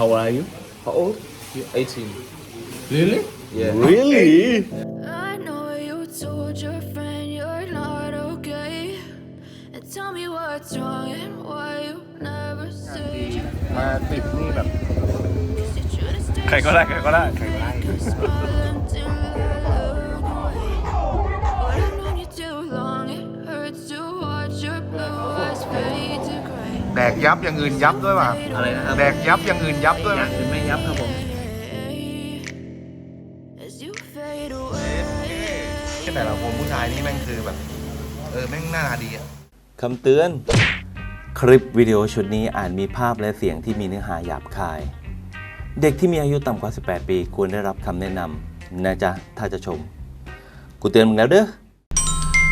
How old are you? How old? You 18. Really? Yeah. Really? I know you told your friend you're not okay. And tell me what's wrong and why you never said you มาติดนี่แบบ Cause you're trying to stay ใครก็ได้ใครก็ได้ใครก็ได้ แดกยับอย่างอื่นยับด้วยป่ะอะไรนะครับแดกยับอย่างอื่นยับด้วยไหมยับหรือไม่ยับครับผม As you fade away. แต่ละคนผู้ชายนี่แม่งคือแบบ เออ แม่งหน้าดีอะ คำเตือน คลิปวิดีโอชุดนี้อาจมีภาพและเสียงที่มีเนื้อหาหยาบคาย เด็กที่มีอายุต่ำกว่า 18 ปีควรได้รับคำแนะนำนะจ๊ะ ถ้าจะชม กูเตือนมึงแล้วเด้อ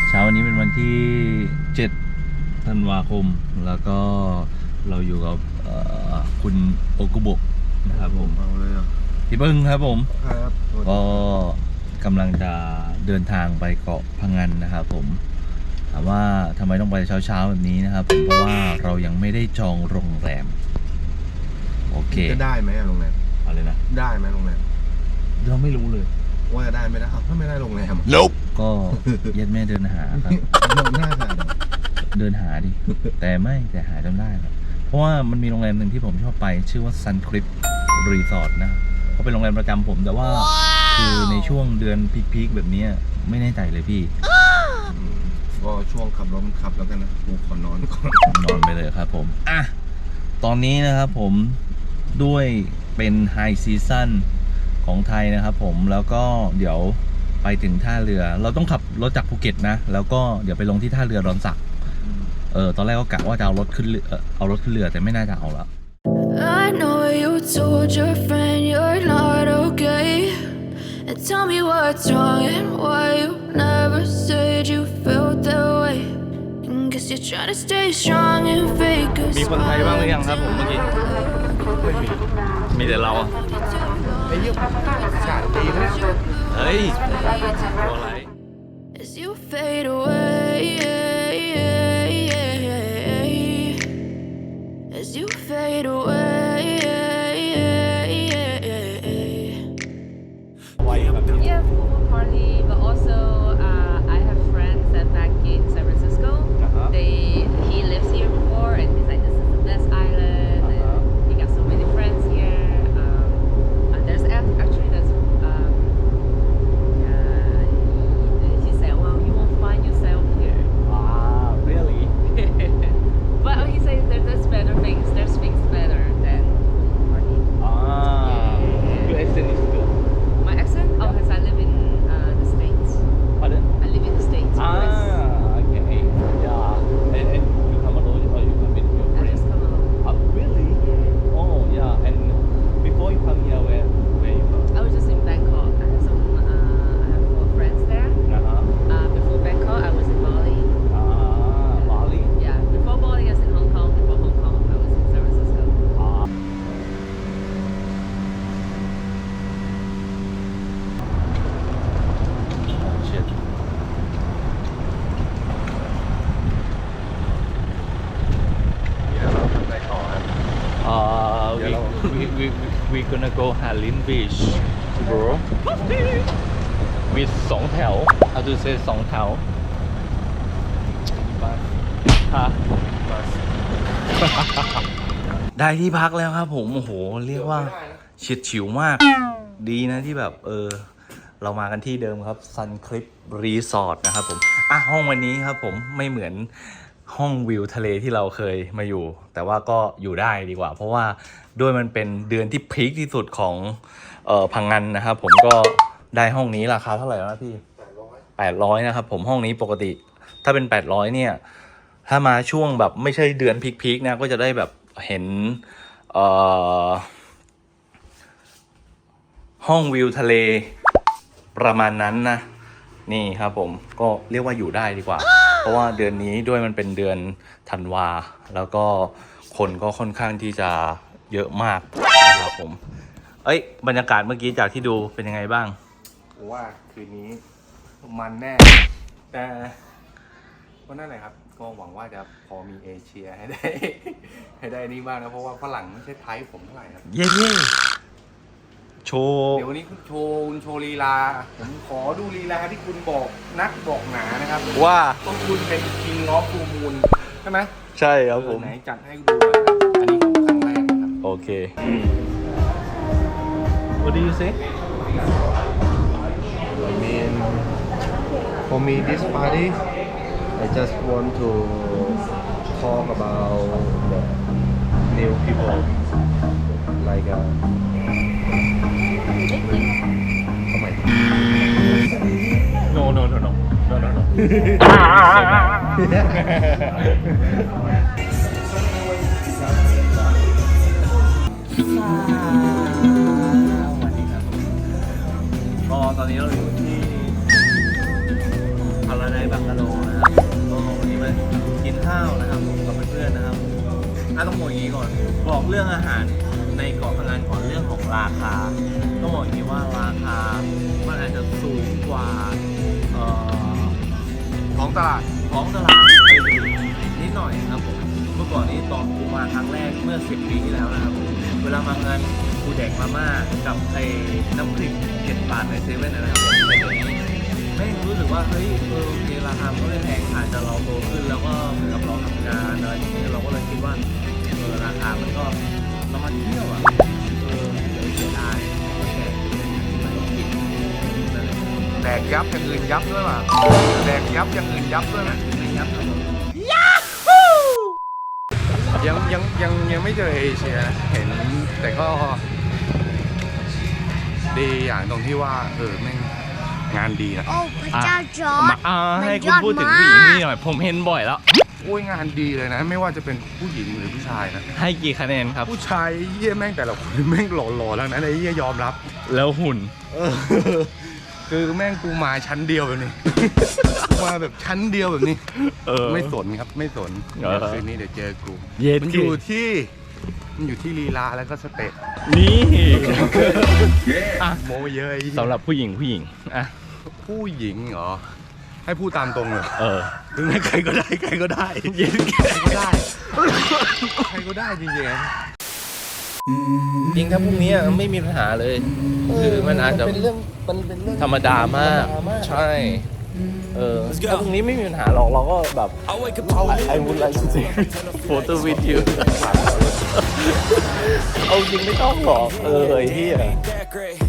เช้าวันนี้เป็นวันที่ 7 ธันวาคม แล้วก็เราอยู่กับเอ่อคุณโอกุโบะนะครับผมเอาเลยอะพี่เบิ้งครับผมครับก็กำลังจะเดินทางไปเกาะพังงานนะครับผมถามว่าทำไมต้องไปเช้าๆแบบนี้นะครับผมเพราะว่าเรายังไม่ได้จองโรงแรม โอเคจะได้ไหมอะโรงแรมเอาเลยนะได้ไหมโรงแรมเราไม่รู้เลยว่าจะได้ไม่ได้เอาถ้าไม่ได้โรงแรมอะก็เย็ดแม่เดินหาครับน่าจะ เดินหาดิ แต่ไม่แต่หาจนได้ครับเพราะว่ามันมีโรงแรมหนึ่งที่ผมชอบไป ชื่อว่า Sun Clip Resort นะเขาเป็นโรงแรมประจำผมแต่ว่า คือในช่วงเดือนพีคๆแบบเนี้ยไม่แน่ใจเลยพี่อืมก็ช่วงขับรถขับแล้วกันนะกูขอนอนก่อนนอนไปเลยครับผม อะ ตอนนี้นะครับผมด้วยเป็นไฮซีซั่นของไทยนะครับผมแล้วก็เดี๋ยวไปถึงท่าเรือ เราต้องขับรถจากภูเก็ตนะ แล้วก็เดี๋ยวไปลงที่ท่าเรือดอนสัก เออตอนแรกก็กะว่าจะเอารถขึ้นเรือเอ่อเอารถขึ้นเรือแต่ไม่น่าจะเอาละ I know you told your friend you're not okay. And tell me what's wrong and why you never said you felt that way. And guess you're trying to stay strong and fake a มีคนไทยบ้างหรือยังครับผมเมื่อกี้ไม่มีมีแต่เราอะไอ้เหี้ยอากาศดีนะเฮ้ยตัวอะไร As you fade away. As you fade away. ได้ที่พักแล้วครับผมโอ้โหเรียกว่าเฉียดฉิวมาก ดีนะที่แบบเออ เรามากันที่เดิมครับ Sun Clip Resort นะครับผมอะห้องวันนี้ครับผมไม่เหมือนห้องวิวทะเลที่เราเคยมาอยู่ แต่ว่าก็อยู่ได้ดีกว่า เพราะว่าด้วยมันเป็นเดือนที่พีคที่สุดของเออพังงานนะครับผมก็ได้ห้องนี้ราคาเท่าไหร่แล้วนะพี่800นะครับผมห้องนี้ปกติ ถ้าเป็น800เนี่ย ถ้ามาช่วงแบบไม่ใช่เดือนพีคๆนะก็จะได้แบบเห็นเอ่อห้องวิวทะเลประมาณนั้นนะ นี่ครับผมก็เรียกว่าอยู่ได้ดีกว่า เพราะว่าเดือนนี้ด้วยมันเป็นเดือนธันวา แล้วก็คนก็ค่อนข้างที่จะเยอะมากนะครับผม เอ้ย บรรยากาศเมื่อกี้จากที่ดูเป็นยังไงบ้างว่าคืนนี้มันแน่ แต่ก็นั่นแหละครับ ก็หวังว่าจะพอมีเอเชียให้ได้ ให้ได้นี่บ้างนะเพราะว่าฝรั่งไม่ใช่ไทป์ผมเท่าไหร่ครับเย้เย้โชว์เดี๋ยววันนี้คุณโชว์คุณโชว์ลีลาผมขอดูลีลาที่คุณบอกนักบอกหนานะครับว่าต้องคุณเป็นคิงออฟฟูมูลใช่ไหมใช่ครับผมเออไหนจัดให้ดูหน่อยครับอันนี้ของครั้งแรกนะครับ โอเค What do you say I mean, for me, this party, I just want to talk about the new people, like uh, oh my No no no no no no no ก็ตอนนี้เราอยู่ที่พาราไดบังกะโล าวนะครับผมกับเพื่อนๆนะครับอะต้องบอกอย่างนี้ก่อน บอกเรื่องอาหารในเกาะพะงันก่อนเรื่องของราคา ต้องบอกอย่างนี้ว่าราคา มันอาจจะสูงกว่าเอ่อของตลาดท้องตลาดอะไรนิดหน่อยครับผม เมื่อก่อนนี้ตอนกูมาครั้งแรกเมื่อ 10 ปีที่แล้วนะครับ เวลามางานกูแดกมาม่ากับไอ้น้ำพริกเจ็ดบาทในเซเว่นนะครับผมแต่เดี๋ยวนี้ ไม่รู้สึกว่าเฮ้ยเออโอเคราคามันก็ไม่แพงอาจจะเราโตขึ้นแล้วก็เหมือนกับเราทำงานอะไรอย่างเงี้ยเราก็เลยคิดว่าเออราคามันก็เรามาเที่ยวอะเออเดี๋ยวเสียดายก็แก่ม่ต้องกินนั่นแหละแดกยับอย่างอื่นยับด้วยป่ะแดกยับอย่างอื่นยับด้วยนะไม่ยับครับผมยังยังยังยังไม่เจอเอเชียนะเห็นแต่ก็ดีอย่างตรงที่ว่าเออแม่ง งานดีนะโอ้พระเจ้าจอร์มาดอ่ามันให้ยคุณอดพูดถึงมากผู้หญิงนี่หน่อย ผมเห็นบ่อยแล้วโอ้ยงานดีเลยนะ ไม่ว่าจะเป็นผู้หญิงหรือผู้ชายนะให้กี่คะแนนครับ ผู้ชายเยี่ยแม่งแต่ละคนแม่งหล่อๆแล้วนะไอ้เยี่ยยอมรับ แล้วหุ่นคือแม่งกูมาชั้นเดียวแบบนี้ กูมาแบบชั้นเดียวแบบนี้ เออ ไม่สนครับไม่สนเออ เดี๋ยวคืนนี้เดี๋ยวเจอกูเย็ดมันอยู่ที่มันอยู่ที่ลีลาแล้วก็สเตปนี่อะโมเยอะไอ้เหี้ยสำหรับผู้หญิงผู้หญิงอะ ผู้หญิงเหรอ ให้พูดตามตรงเลยเออถึงให้ใครก็ได้ใครก็ได้เย็นใครก็ได้ ใครก็ได้จริงๆนะจริงถ้าพรุ่งนี้ไม่มีปัญหาเลย คือมันอาจจะ เป็นเรื่องมันเป็นเรื่องธรรมดามากใช่ เออถ้าพรุ่งนี้ไม่มีปัญหาหรอกเราก็แบบ I would like to take photo with you เอาจริงไม่ต้องหรอกเออไอ้เหี้ย that great.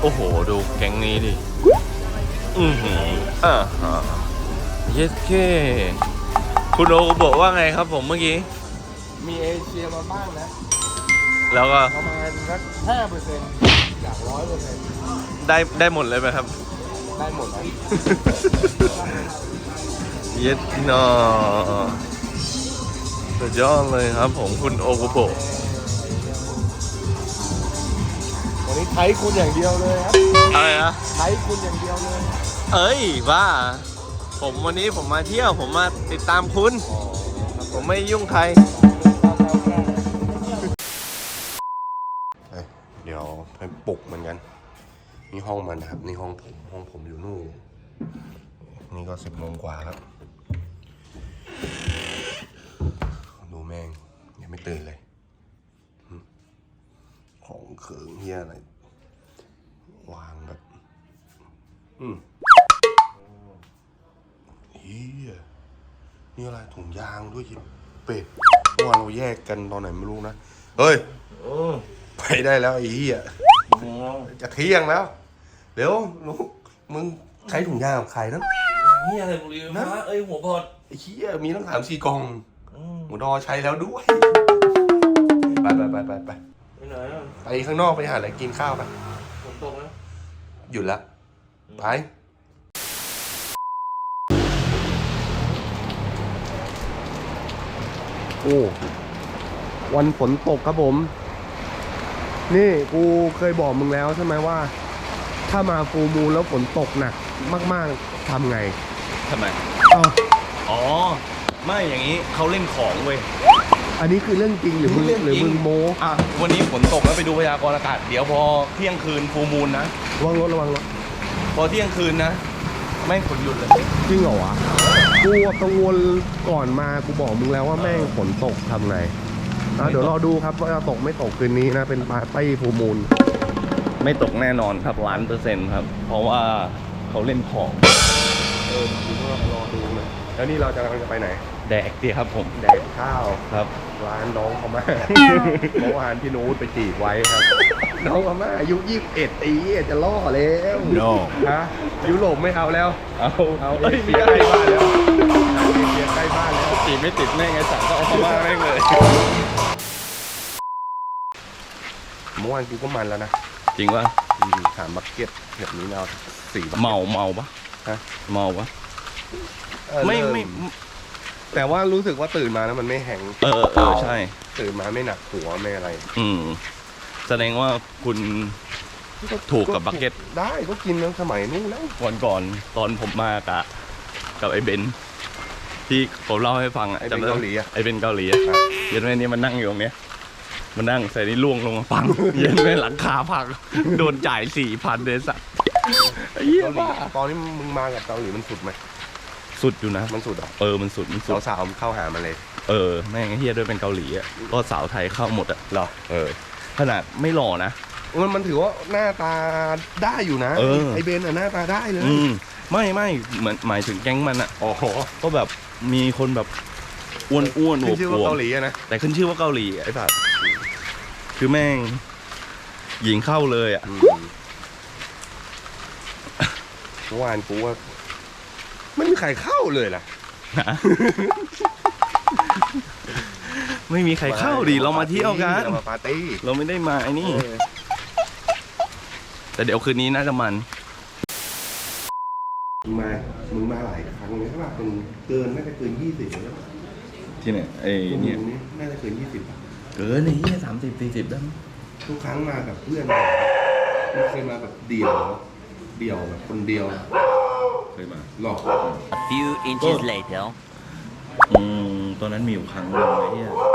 โอ้โห ดูแก๊งนี้ดิ อือหืออ่าฮะเยสเค คุณโอบอกว่าไงครับผมเมื่อกี้ มีเอเชียมาบ้างนะ แล้วก็ประมาณสักห้าเปอร์เซ็นต์จากร้อยเปอร์เซ็นต์ได้ได้หมดเลยไหมครับ ได้หมดนะเย็ดนอสุดยอดเลยครับผมคุณโอกุโบะ นนี้ไทยคุณอย่างเดียวเลยครับอะไรนะไทยคุณอย่างเดียวเลยเอ้ยบ้าผมวันนี้ผมมาเที่ยวผมมาติดตามคุณ ผมไม่ยุ่งใคร เดี๋ยวไปปลุกเหมือนกัน นี่ห้องมันนะครับ นี่ห้องผมห้องผมอยู่นู่นนี่ก็สิบโมงกว่าแล้ว ดูแม่งยังไม่ตื่นเลยหึ ของเขิงเฮียอะไร วางแบบ อืมเฮียนี่อะไรถุงยางด้วยยิบเป็ดเมื่อวานเราแยกกันตอนไหนไม่รู้นะ เฮ้ย ไปได้แล้วไอ้เหี้ยจะเที่ยงแล้ว เดี๋ยวลูกมึงใช้ถุงยางกับใครนั้นนี่อะไรบุรีนะเอ้ยหัวพอดไอ้เหี้ยมีตั้งสามสี่กล่องหมูดอใช้แล้วด้วย ไปไปไปไปไป ไปไหนอะไปข้างนอกไปหาอะไรกินข้าวไปฝนตกนะหยุดละไปโอ้วันฝนตกครับผม นี่กูเคยบอกมึงแล้วใช่ไหมว่า ถ้ามาฟูลมูลแล้วฝนตกหนักมาก ๆทำไงทำไมอ้าวอ๋อ ไม่อย่างนี้เขาเล่นของเว้ย อันนี้คือเรื่องจริงหรือมึงเรื่องจริงหรือมึงโมอะวันนี้ฝนตกแล้วไปดูพยากรณ์อากาศ เดี๋ยวพอเที่ยงคืนฟูมูลนะ ระวังรถระวังรถพอเที่ยงคืนนะแม่งฝนหยุดเลย จริงเหรอวะกูอะกังวลก่อนมากูบอกมึงแล้วว่าแม่งฝนตกทำไงอะเดี๋ยวรอดูครับว่าจะตกไม่ตกคืนนี้นะเป็นปาร์ตี้ฟูลมูลไม่ตกแน่นอนครับล้านเปอร์เซ็นต์ครับ เพราะว่าเขาเล่นของ เออกูก็รอดูนะแล้วนี่เราจะกำลังจะไปไหน แดกดีครับผม แดกข้าวครับ ร้านน้องเขามาเมื่อวานพี่นูตไปจีบไว้ครับ น้องเขามาอายุยี่สิบเอ็ดปีจะล่อแล้ว No ฮะยุโรปไม่เอาแล้ว เอาเอาเอเอ้ยเชียใกล้บ้านแล้วเอาเอเชียใกล้บ้านแล้ว จีบไม่ติดแม่งไงสั่งก็เอาเข้ามาแม่งเลยเมื่อวานกูก็มันแล้วนะจริงว่าอืมถามบักเก็ตแบบนี้เราสี่บักก็ตเมาเมาปะฮะเมาปะเออไม่เริ่ไม่ แต่ว่ารู้สึกว่าตื่นมาแล้วมันไม่แห้งเออเออใช่ ตื่นมาไม่หนักหัวไม่อะไร อืม แสดงว่าคุณถูกกับบักเก็ตได้ก็กินตั้งสมัยนู้นแล้ววันก่อนตอนผมมากับกับไอ้เบนซ์ที่ผมเล่าให้ฟังอะไอ้เป็นจำด้เกาหลีอะไอ้เป็นเกาหลีอะเย็นแม่นี่มันนั่งอยู่ตรงเนี้ยมันนั่งใส่นี่ล่วงลงมาฟัง เย็นแม่หลังคาพังโดนจ่ายสี่พันเลยสัตว์ไอ้เหี้ยเกาหลีบ้าตอนนี้มึงมากับเกาหลีมันสุดไหม สุดอยู่นะ มันสุดเหรอเออมันสุดมันสุด สาวๆเข้าหามันเลย เออแม่งไอ้เฮียด้วยเป็นเกาหลีอะก็สาวไทยเข้าหมดอะเหรอ เออ ขนาดไม่หล่อนะ มันมันถือว่าหน้าตาได้อยู่นะ เออ ไอเบนอะหน้าตาได้เลย อืมไม่ไม่เหมือนหมายถึงแก๊งมันอะ อ๋อก็แบบมีคนแบบอ้วนอ้วนๆอขึ้วนบชื่ออว่าบเกาหลีอะนะ แต่ขึ้นชื่อว่าเกาหลีไอ้สัสคือแม่ง หญิงเข้าเลยอะอืมเมื่อวานกูว่า ไม่มีใครเข้าเลยล่ะ ไม่มีใครเข้าดิเรามาเที่ยวกัน เรามาปาร์ตี้เราไม่ได้มาไอ้นี่ เออแต่เดี๋ยวคืนนี้น่าจะมัน มึงมา มึงมาหลายครั้งเลยใช่ป่ะเป็นเกินน่าจะเกินยี่สิบแล้วป่ะที่ไหนไอ้เนี่ยน่าจะเกินยี่สิบเกินไอ้เหี้ยสามสิบสี่สิบได้มั้งทุกครั้งมากับเพื่อนไม่เคยมาแบบเดี่ยว เดี่ยวแบบคนเดียว เคยมาหลอก A few inches later. อืมตอนนั้นมีอยู่ครั้งหนึงไอ้เหี้ยอ๋อ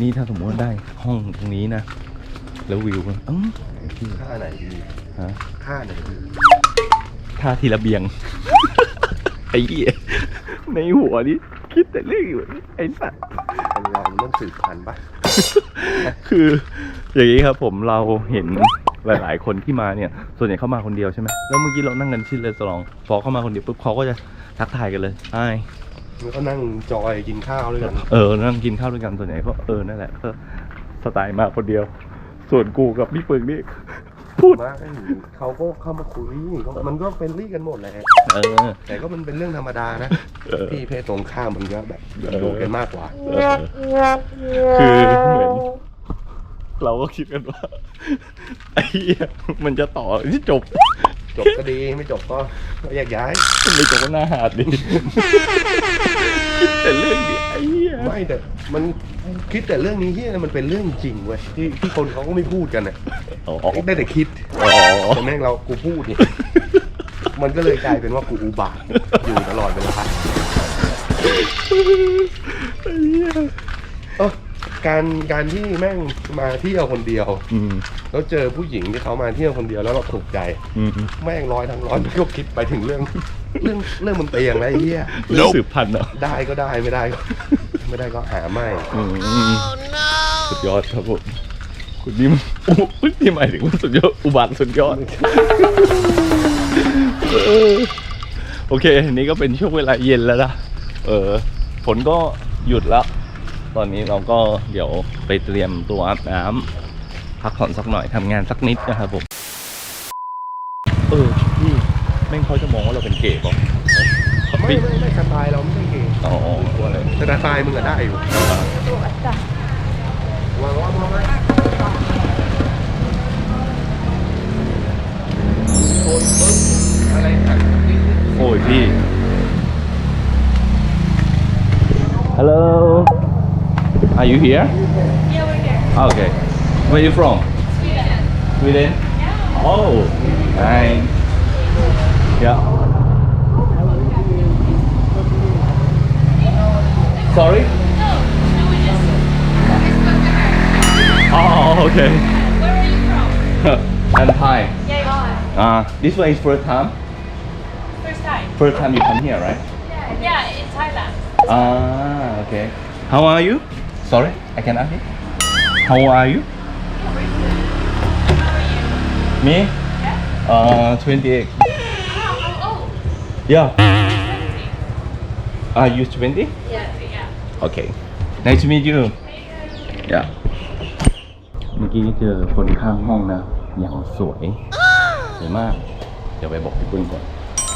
นี่ถ้าสมมติว่าได้ห้องตรงนี้นะ แล้ววิวมันอื้อค่าไหนดีฮะค่าไหนดีท่าทีระเบียง ไอ้เหี้ยในหัวนี่คิดแต่เรื่องอยู่ไอ้สัสคนเรามันต้องสืบพันธุ์ปะคืออย่างนี้ครับผมเราเห็น หลาย ๆ คนที่มาเนี่ย ส่วนใหญ่เข้ามาคนเดียวใช่ไหมแล้วเมื่อกี้เรานั่งกันที่เรสตอรองพอเข้ามาคนเดียวปุ๊บเขาก็จะทักทายกันเลยใช่แล้วก็นั่งจอยกินข้าวด้วยกัน เออ นั่งกินข้าวด้วยกันส่วนใหญ่ก็เออ นั่นแหละก็สไตล์มาคนเดียว ส่วนกูกับพี่ปึงนี่พูดมาเขาก็เข้ามาคุยก็มันก็เป็นรี่กันหมดแหละเออแต่ก็มันเป็นเรื่องธรรมดานะเออที่เพศตรงข้ามมันก็แบบดูกันมากกว่าคือเหมือน เราก็คิดกันว่าไอ้เหี้ยมันจะต่อที่จบ จบก็ดีไม่จบก็แยกย้าย ไม่จบก็หน้าหาดดิคิดแต่เรื่องเนี้ยไอ้เหี้ยไม่แต่มันคิดแต่เรื่องนี้ที่มันเป็นเรื่องจริงเว้ยที่ที่คนเขาก็ไม่พูดกันอะอ๋อได้แต่คิดอ๋อแต่แม่งเรากูพูดนี่มันก็เลยกลายเป็นว่ากูอุบาทอยู่ตลอดเวลาเออ การการที่แม่งมาเที่ยวคนเดียว อืมแล้วเจอผู้หญิงที่เขามาเที่ยวคนเดียวแล้วเราถูกใจ อืมแม่งร้อยทั้งร้อยมันก็คิดไปถึงเรื่อง เรื่องเรื่องมันเตียงแล้วไอ้เหี้ยเรื่องสืบพันธุ์เหรอได้ก็ได้ไม่ได้ก็ ไม่ได้ก็หาไม่อืมสุดยอดครับผมคุณนี่มันอุ๊ยนี่หมายถึงว่าสุดยอดอุบัติสุดยอดเออโอเค นี่ก็เป็นช่วงเวลาเย็นแล้วนะเออฝนก็หยุดแล้ว ตอนนี้เราก็เดี๋ยวไปเตรียมตัวอาบน้ำพักผ่อนสักหน่อยทำงานสักนิดนะครับผม เออพี่แม่งเขาจะมองว่าเราเป็นเกย์ป่ะไม่ไม่ไม่สไตล์เราไม่ใช่เกย์อ๋อกลัวเลยแต่สไตล์มึงอะได้อยู่วางว่าพอไหมโดนปึ๊บอะไรหักนิดนึงโอ้ยพี่ Hello Are you here Yeah, we're here. Okay Where are you from Sweden. Sweden Yeah. Oh nice Yeah Sorry No, no, we just we spoke to her. Oh okay Where are you from? I'm Thai Yeah, God. Uh, this one is first time First time. First time you come here right Yeah, in Thailand. Ah, okay. How are you? Sorry, I can ask you. How are you? Me? Yeah. Uh, 28. Oh, how old? Yeah. 20. Are you 20? Yeah, yeah. Okay. Nice to meet you. Yeah. เมื่อกี้เจอคนข้างห้องนะอย่างสวยสวยมาก เดี๋ยวไปบอกพี่ปุ้นก่อน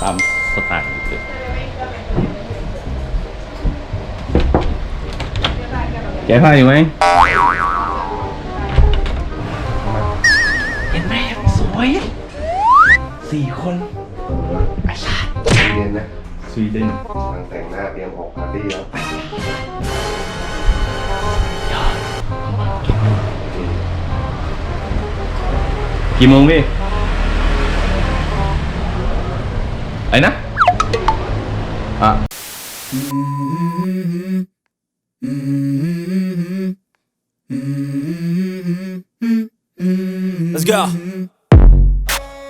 ตามสไตล์เลย แกผ้าอยู่ไหมเห็นไหมสวยสี่คนเรียนนะสวีเดนทางแต่งหน้าเตรียมออกปาร์ตี้แล้วกี่โมงพี่ไอ้นะอะ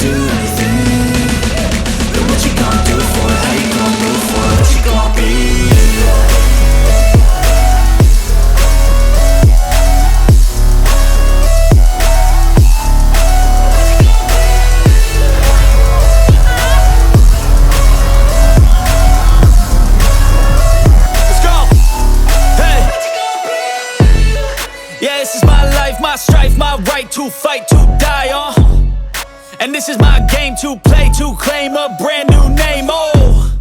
do anything? But what you gonna do for it? How you gonna move for it? What you gonna be? this is my game to play, to claim a brand new name. Oh.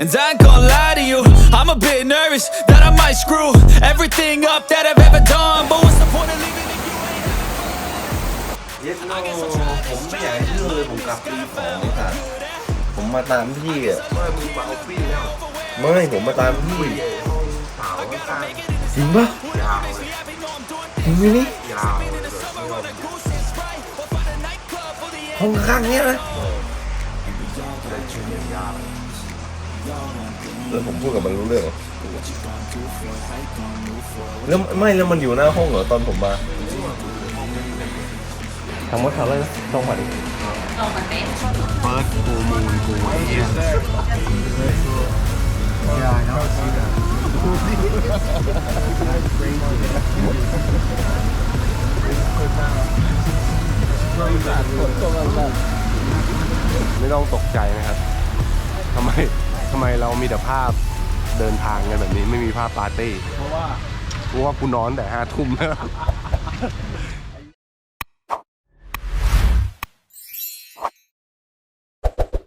And I ain't gonna lie to you, I'm a bit nervous that I might screw everything up that I've ever done. But what's the point of living if you ain't เย็ดโนผมไม่อยากให้เชื่อเลยผมกลับปีสองเลยค่ะผมมาตามพี่อ่ะไม่มึงมาเอาพี่แล้วไม่ผมมาตามพี่สาวข้าง จริงปะ ยาวเลย จริงไหมนี่ ยาวเลย ห้องข้างๆเนี้ยนะแล้วผมพูดกับมันรู้เรื่องเหรอแล้วไม่แล้วมันอยู่หน้าห้องเหรอตอนผมมาถามว่าถามอะไรนะลองมาดิเฟิร์สโกมูลกูไอ้เไม่ต้องตกใจนะครับทำไมทำไมเรามีแต่ภาพเดินทางกันแบบนี้ไม่มีภาพปาร์ตี้เพราะว่า เพราะว่ากูนอนแต่ห้าทุ่มแล้ว